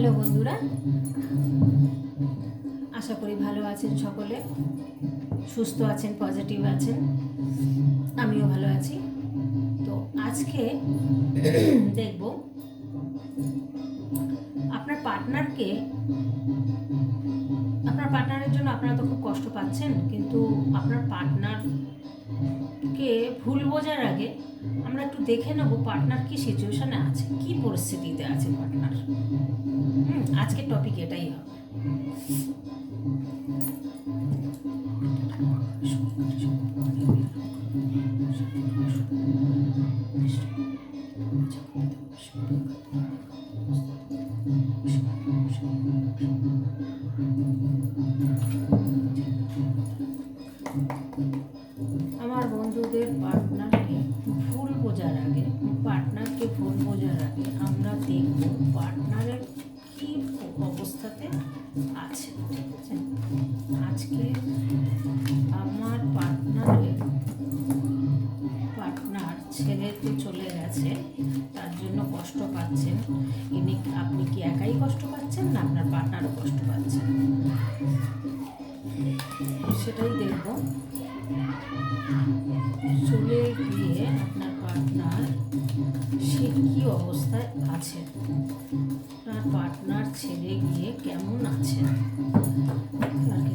Hello বন্ধুরা। আশা করি ভালো আছেন সকলে। সুস্থ আছেন পজিটিভ আছেন। আমিও ভালো আছি। তো আজকে দেখব আপনার পার্টনারকে আপনার পার্টনারের জন্য আপনারা তো খুব কষ্ট পাচ্ছেন, কিন্তু আপনার পার্টনারকে ভুল বোঝার আগে আমরা একটু দেখে নেব পার্টনার কি সিচুয়েশনে আছে, কি পরিস্থিতিতে আছে পার্টনার আজকের টপিক এটাই হবে। আজকে আমার পার্টনারের পার্টনার ছেড়েতে চলে গেছে, তার জন্য কষ্ট পাচ্ছেন। ইনি, আপনি কি একাই কষ্ট পাচ্ছেন না আপনার পার্টনারও কষ্ট পাচ্ছেন সেটাই দেখব। চলে গিয়ে আপনার পার্টনার সে কী অবস্থায় আছে? আপনার পার্টনার ছেড়ে গিয়ে কেমন আছে? আর কি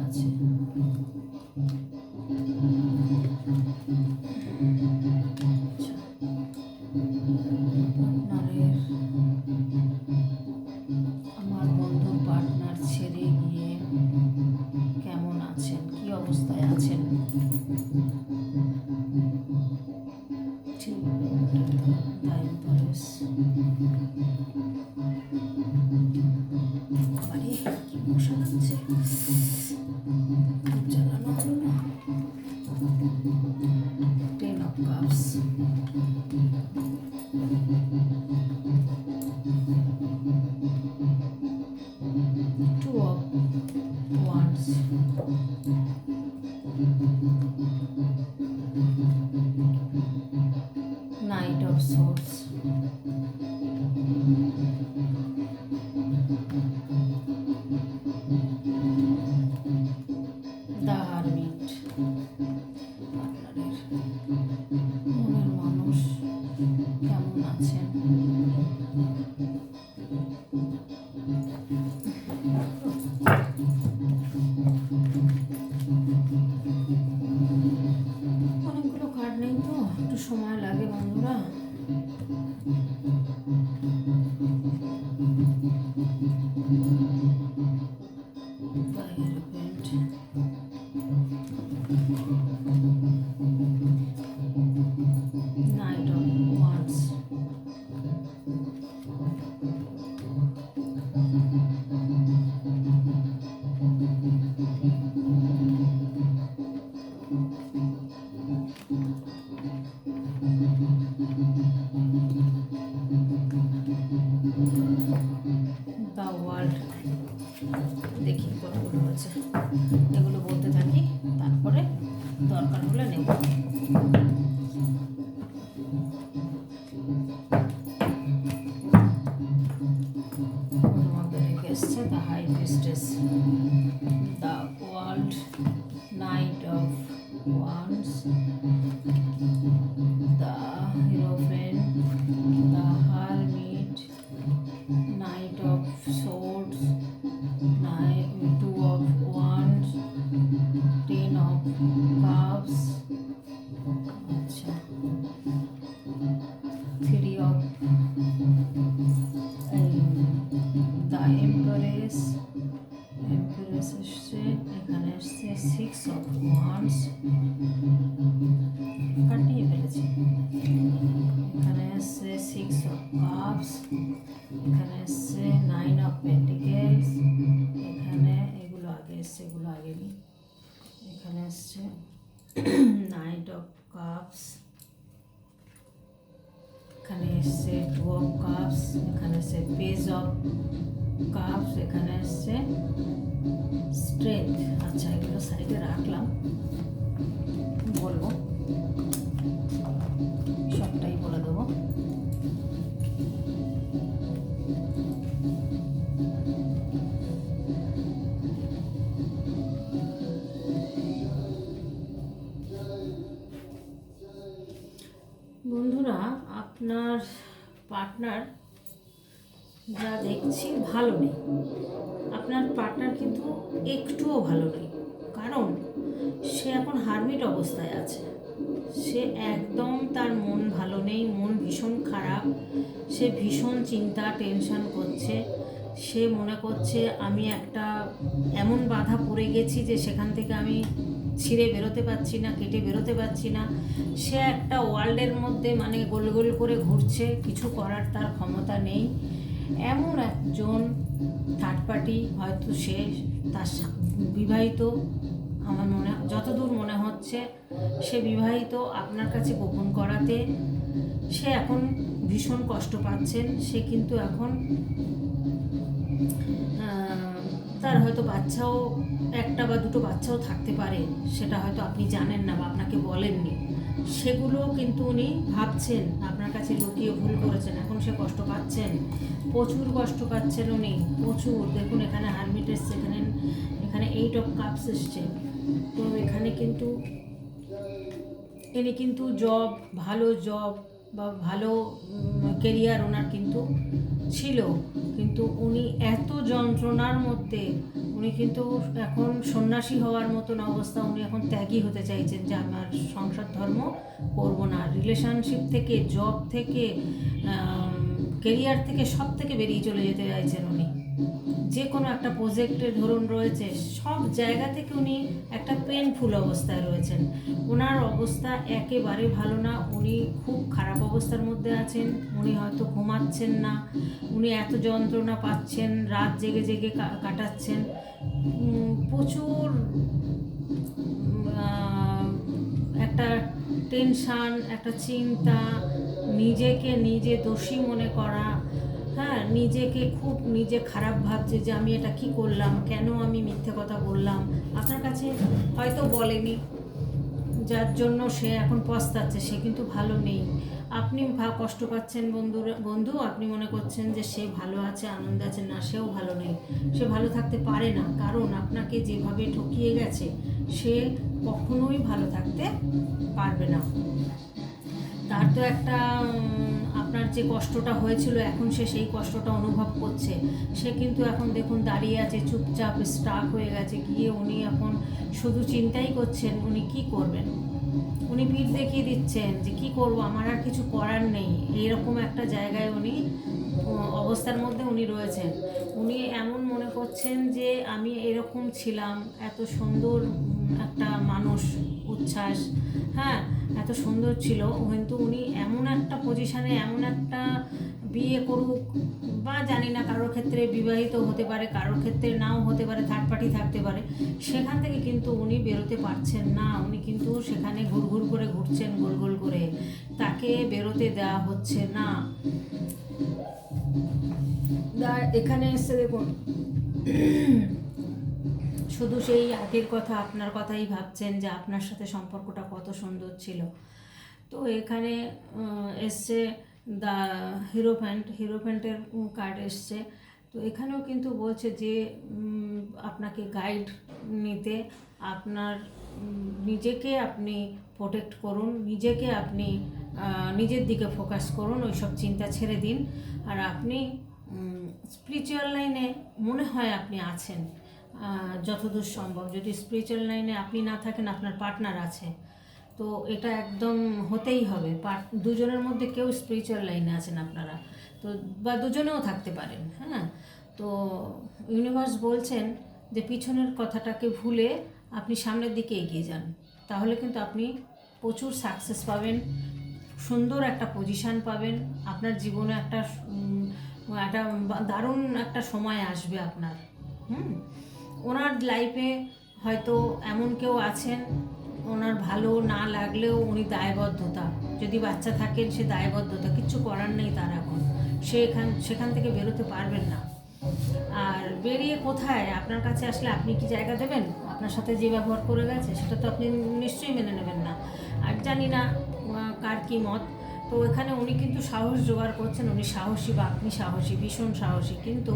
আছে justice. অফ কাপস এখানে এসছে। স্ট্রেংথ আচ্ছা এগুলো সাইডে রাখলাম। বলব। সবটাই বলে দেবো। বন্ধুরা, আপনার পার্টনার দেখছি ভালো নেই। আপনার পার্টনার কিন্তু একটুও ভালো নেই। কারণ সে এখন হারমিট অবস্থায় আছে। সে একদম তার মন ভালো নেই, মন ভীষণ খারাপ, সে ভীষণ চিন্তা টেনশন করছে। সে মনে করছে, আমি একটা এমন বাধা পড়ে গেছি যে সেখান থেকে আমি ছিঁড়ে বেরোতে পারছি না, কেটে বেরোতে পারছি না। সে একটা ওয়ার্ল্ডের মধ্যে মানে গোল গোল করে ঘুরছে, কিছু করার তার ক্ষমতা নেই। এমন একজন থার্ড পার্টি হয়তো সে তার বিবাহিত, আমার মনে, যতদূর মনে হচ্ছে, সে বিবাহিত আপনার কাছে গোপন করাতে সে এখন ভীষণ কষ্ট পাচ্ছেন। সে কিন্তু এখন তার হয়তো বাচ্চাও, একটা বা দুটো বাচ্চাও থাকতে পারে, সেটা হয়তো আপনি জানেন না বা আপনাকে বলেননি। সেগুলো কিন্তু উনি ভাবছেন, আপনার কাছে লুকিয়ে ভুল করেছেন, এখন সে কষ্ট পাচ্ছেন। প্রচুর কষ্ট পাচ্ছেন উনি, প্রচুর। দেখুন, এখানে হারমিট এসছে এখানে এখানে এইট অফ কাপস এসছে। তো এখানে কিন্তু ইনি কিন্তু জব ভালো জব বা ভালো কেরিয়ার ওনার কিন্তু ছিল, কিন্তু উনি এত যন্ত্রণার মধ্যে উনি কিন্তু এখন সন্ন্যাসী হওয়ার মতন অবস্থা, উনি এখন ত্যাগী হতে চাইছেন যে আমার সংসার ধর্ম করব না। রিলেশনশিপ থেকে জব থেকে কেরিয়ার থেকে সব থেকে বেরিয়ে চলে যেতে চাইছেন উনি। যে কোনো একটা প্রজেক্টে ধরুন রয়েছে, সব জায়গা থেকে উনি একটা পেনফুল অবস্থায় রয়েছেন। ওনার অবস্থা একেবারে ভালো না, উনি খুব খারাপ অবস্থার মধ্যে আছেন, উনি হয়তো ঘুমাচ্ছেন না, উনি এত যন্ত্রণা পাচ্ছেন, রাত জেগে জেগে কাটাচ্ছেন। প্রচুর একটা টেনশান একটা চিন্তা, নিজেকে নিজে দোষী মনে করা হ্যাঁ নিজেকে খুব, নিজে খারাপ ভাবছে যে আমি এটা কি করলাম, কেন আমি মিথ্যে কথা বললাম। আপনার কাছে হয়তো বলেনি, যার জন্য সে এখন পস্তাচ্ছে, সে কিন্তু ভালো নেই। আপনি কষ্ট পাচ্ছেন বন্ধুরা, বন্ধু, আপনি মনে করছেন যে সে ভালো আছে, আনন্দ আছে, না, সেও ভালো নেই। সে ভালো থাকতে পারে না, কারণ আপনাকে যেভাবে ঠকিয়ে গেছে, সে কখনোই ভালো থাকতে পারবে না। তার তো একটা আপনার যে কষ্টটা হয়েছিল, এখন সে সেই কষ্টটা অনুভব করছে। সে কিন্তু এখন দেখুন দাঁড়িয়ে আছে, চুপচাপ স্টাক হয়ে গেছে, গিয়ে উনি এখন শুধু চিন্তাই করছেন, উনি কি করবেন? উনি ভিড় দেখিয়ে দিচ্ছেন যে কি করব, আমার আর কিছু করার নেই। এইরকম একটা জায়গায় উনি, অবস্থার মধ্যে উনি রয়েছেন। উনি এমন মনে করছেন যে আমি এরকম ছিলাম, এত সুন্দর একটা মানুষ, উচ্ছ্বাস হ্যাঁ? এত সুন্দর ছিল, কিন্তু উনি এমন একটা পজিশানে এমন একটা বিয়ে করুক বা জানি না কারোর ক্ষেত্রে বিবাহিত হতে পারে, কারোর ক্ষেত্রে নাও হতে পারে থার্ড পার্টি থাকতে পারে, সেখান থেকে কিন্তু উনি বেরোতে পারছেন না। উনি কিন্তু সেখানে ঘুরঘুর করে ঘুরছেন, গোল গোল করে। তাকে বেরোতে দেওয়া হচ্ছে না। এখানে এসে দেখুন। শুধু সেই আগের কথা, আপনার কথাই ভাবছেন যে আপনার সাথে সম্পর্কটা কত সুন্দর ছিল। তো এখানে এসছে দ্য হিরোফ্যান্ট হিরোফ্যান্টের কার্ড এসছে। তো এখানেও কিন্তু বলছে যে আপনাকে গাইড নিতে আপনার নিজেকে আপনি প্রোটেক্ট করুন, নিজেকে আপনি নিজের দিকে ফোকাস করুন ওই সব চিন্তা ছেড়ে দিন। আর আপনি স্পিরিচুয়াল লাইনে মনে হয় আপনি আছেন। যতদূর সম্ভব। যদি স্পিরিচুয়াল লাইনে আপনি না থাকেন, আপনার পার্টনার আছে। তো এটা একদম হতেই হবে। পার্ট দুজনের মধ্যে কেউ স্পিরিচুয়াল লাইনে আছেন আপনারা। তো, বা দুজনেও থাকতে পারেন হ্যাঁ? তো ইউনিভার্স বলছেন যে পিছনের কথাটাকে ভুলে আপনি সামনের দিকে এগিয়ে যান। তাহলে কিন্তু আপনি প্রচুর সাকসেস পাবেন, সুন্দর একটা পজিশান পাবেন। আপনার জীবনে একটা একটা দারুণ একটা সময় আসবে আপনার, হুম? ওনার লাইফে হয়তো এমন কেউ আছেন, ওনার ভালো না লাগলেও উনি দায়বদ্ধতা। যদি বাচ্চা থাকেন, সে দায়বদ্ধতা। কিচ্ছু করার নেই তার এখন। সে এখান, সেখান থেকে বেরোতে পারবেন না। আর বেরিয়ে কোথায়? আপনার কাছে আসলে আপনি কি জায়গা দেবেন? আপনার সাথে যে ব্যবহার করে গেছে, সেটা তো আপনি নিশ্চয়ই মেনে নেবেন না। আর জানি না কার কী মত। তো এখানে উনি কিন্তু সাহস জোগাড় করছেন। উনি সাহসী বা আপনি সাহসী, ভীষণ সাহসী। কিন্তু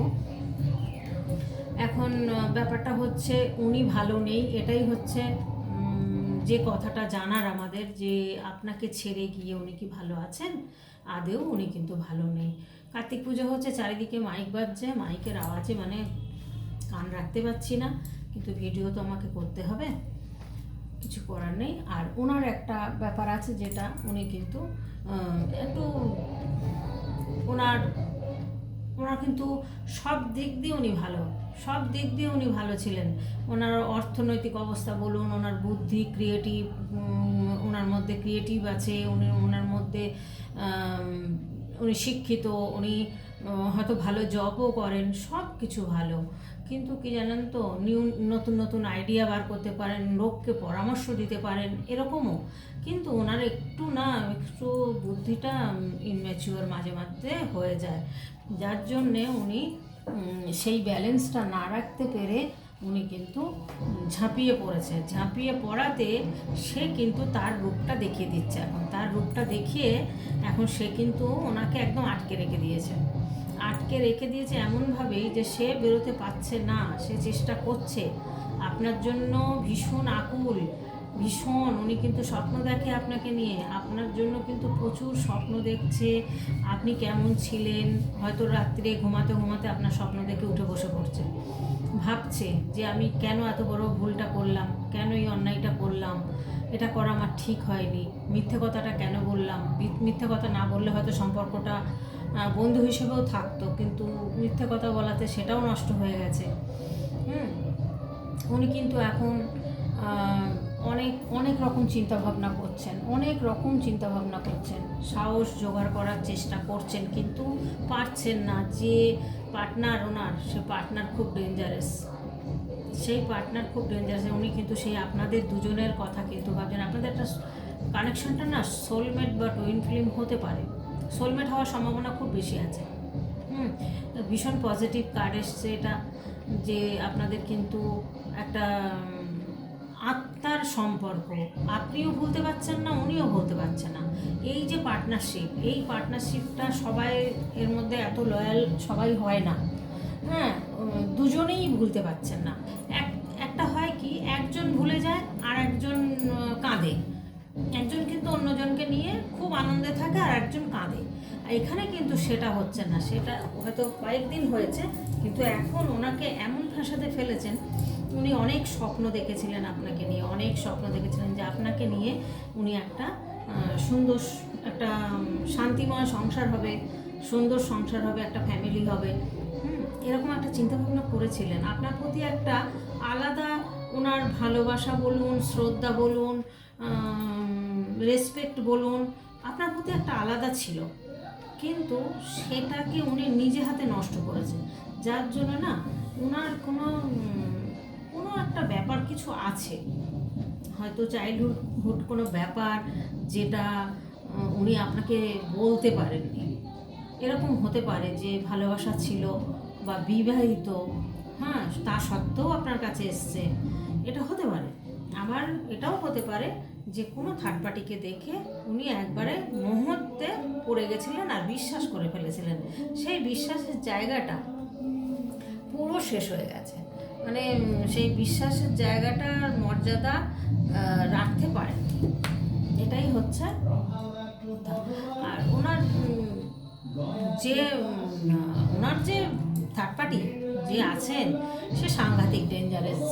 এখন ব্যাপারটা হচ্ছে উনি ভালো নেই। এটাই হচ্ছে যে কথাটা জানার আমাদের যে আপনাকে ছেড়ে গিয়ে উনি কি ভালো আছেন, আদেও উনি কিন্তু ভালো নেই। কার্তিক পুজো হচ্ছে, চারিদিকে মাইক বাজছে, মাইকের আওয়াজে মানে কান রাখতে পারছি না, কিন্তু ভিডিও তো আমাকে করতে হবে। কিছু করার নেই। আর ওনার একটা ব্যাপার আছে যেটা উনি কিন্তু একটু ওনার ওনার কিন্তু সব দিক দিয়ে উনি ভালো। সব দিক দিয়ে উনি ভালো ছিলেন। ওনার অর্থনৈতিক অবস্থা বলুন, ওনার বুদ্ধি ক্রিয়েটিভ ওনার মধ্যে ক্রিয়েটিভ আছে, উনি, ওনার মধ্যে উনি শিক্ষিত, উনি হয়তো ভালো জবও করেন, সব কিছু ভালো। কিন্তু কি জানেন তো, নিউ, নতুন নতুন আইডিয়া বার করতে পারেন, লোককে পরামর্শ দিতে পারেন, এরকমও। কিন্তু ওনার একটু না, একটু বুদ্ধিটা ইনম্যাচিওর মাঝে মাঝে হয়ে যায়। যার জন্যে উনি সেই ব্যালেন্সটা না রাখতে পেরে উনি কিন্তু ঝাঁপিয়ে পড়েছে। ঝাঁপিয়ে পড়াতে সে কিন্তু তার রূপটা দেখিয়ে দিচ্ছে এখন। তার রূপটা দেখিয়ে এখন সে কিন্তু ওনাকে একদম আটকে রেখে দিয়েছে। আটকে রেখে দিয়েছে এমনভাবেই যে সে বেরোতে পারছে না, সে চেষ্টা করছে। আপনার জন্য ভীষণ আকুল ভীষণ, উনি কিন্তু স্বপ্ন দেখে আপনাকে নিয়ে। আপনার জন্য কিন্তু প্রচুর স্বপ্ন দেখছে। আপনি কেমন ছিলেন? হয়তো রাত্রে ঘুমাতে ঘুমাতে আপনার স্বপ্ন দেখে উঠে বসে পড়ছে। ভাবছে যে আমি কেন এত বড় ভুলটা করলাম? কেন এই অন্যায়টা করলাম? এটা করা আমার ঠিক হয়নি। মিথ্যে কথাটা কেন বললাম? মিথ্যে কথা না বললে হয়তো সম্পর্কটা বন্ধু হিসেবেও থাকতো, কিন্তু মিথ্যে কথা বলাতে সেটাও নষ্ট হয়ে গেছে। হুম? উনি কিন্তু এখন অনেক অনেক রকম চিন্তা ভাবনা করছেন, অনেক রকম চিন্তা ভাবনা করছেন। সাহস জোগাড় করার চেষ্টা করছেন, কিন্তু পারছেন না। যে পার্টনার ওনার, সে পার্টনার খুব ডেঞ্জারাস সেই পার্টনার খুব ডেঞ্জারাস উনি কিন্তু সেই আপনাদের দুজনের কথা কিন্তু ভাবছেন। আপনাদের একটা কানেকশনটা না সোলমেট বা টুইন ফিল্ম হতে পারে। সোলমেট হওয়ার সম্ভাবনা খুব বেশি আছে। হুম, ভীষণ পজিটিভ কার্ড এসছে এটা, যে আপনাদের কিন্তু একটা উম, সম্পর্ক। আপনিও ভুলতে পারছেন না উনিও ভুলতে পারছেন না। এই যে পার্টনারশিপ এই পার্টনারশিপটা সবাই এর মধ্যে এত লয়াল সবাই হয় না। হ্যাঁ দুজনেই ভুলতে পারছেন না। এক একটা হয় কি একজন ভুলে যায় আর একজন কাঁদে। একজন কিন্তু অন্যজনকে নিয়ে খুব আনন্দে থাকে আর একজন কাঁদে। এখানে কিন্তু সেটা হচ্ছে না। সেটা হয়তো কয়েকদিন হয়েছে কিন্তু এখন ওনাকে এমন ফাঁসাতে ফেলেছেন উনি অনেক স্বপ্ন দেখেছিলেন আপনাকে নিয়ে, অনেক স্বপ্ন দেখেছিলেন যে আপনাকে নিয়ে উনি একটা সুন্দর একটা শান্তিময় সংসার হবে, সুন্দর সংসার হবে, একটা ফ্যামিলি হবে। এরকম একটা চিন্তাভাবনা করেছিলেন। আপনার প্রতি একটা আলাদা ওনার ভালোবাসা বলুন, শ্রদ্ধা বলুন রেসপেক্ট বলুন, আপনার প্রতি একটা আলাদা ছিল। কিন্তু সেটাকে উনি নিজে হাতে নষ্ট করেছেন। যার জন্য না ওনার কিছু আছে। হয়তো চাইল্ডহুড হুড কোনো ব্যাপার যেটা উনি আপনাকে বলতে পারেননি। এরকম হতে পারে যে ভালোবাসা ছিল বা বিবাহিত হ্যাঁ তা সত্ত্বেও আপনার কাছে এসছে। এটা হতে পারে। আবার এটাও হতে পারে যে কোনো থার্ড পার্টিকে দেখে উনি একবারে মুহূর্তে পড়ে গেছিলেন আর বিশ্বাস করে ফেলেছিলেন। সেই বিশ্বাসের জায়গাটা পুরো শেষ হয়ে গেছে। মানে সেই বিশ্বাসের জায়গাটার মর্যাদা রাখতে পারেন। এটাই হচ্ছে আর ওনার যে ওনার যে থার্ড পার্টি যে আছেন, সে সাংঘাতিক ডেঞ্জারাস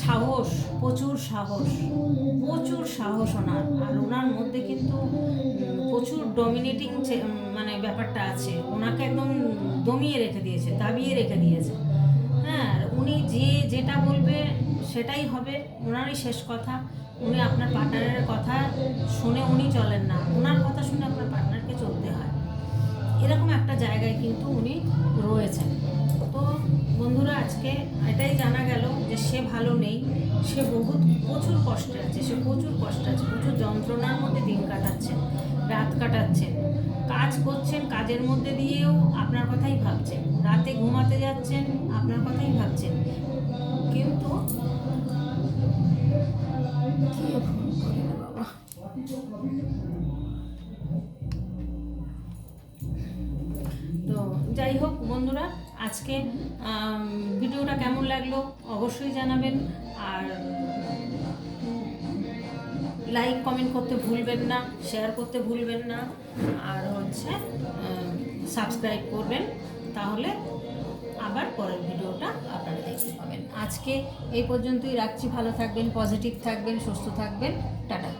সাহস, প্রচুর সাহস প্রচুর সাহস ওনার। আর ওনার মধ্যে কিন্তু প্রচুর ডমিনেটিং মানে ব্যাপারটা আছে। ওনাকে একদম দমিয়ে রেখে দিয়েছে, দাবিয়ে রেখে দিয়েছে। হ্যাঁ উনি যে যেটা বলবে সেটাই হবে। ওনারই শেষ কথা। উনি আপনার পার্টনারের কথা শুনে উনি চলেন না। ওনার কথা শুনে আপনার পার্টনারকে চলতে হয়। এরকম একটা জায়গায় কিন্তু উনি রয়েছেন। তো বন্ধুরা, আজকে এটাই জানা গেল যে সে ভালো নেই। সে বহুত, প্রচুর কষ্টে আছে। সে প্রচুর কষ্টে আছে। প্রচুর যন্ত্রণার মধ্যে দিন কাটাচ্ছে, রাত কাটাচ্ছেন কাজ করছেন, কাজের মধ্যে দিয়েও আপনার কথাই ভাবছেন। রাতে ঘুমাতে যাচ্ছেন, আপনার কথাই ভাবছেন। কিন্তু তো যাই হোক বন্ধুরা, আজকে ভিডিওটা কেমন লাগল অবশ্যই জানাবেন। আর লাইক কমেন্ট করতে ভুলবেন না শেয়ার করতে ভুলবেন না, আর হচ্ছে সাবস্ক্রাইব করবেন, তাহলে আবার পরের ভিডিওটা আপনারা দেখতে পাবেন। আজকে এই পর্যন্তই রাখছি, ভালো থাকবেন পজিটিভ থাকবেন, সুস্থ থাকবেন, টাটা।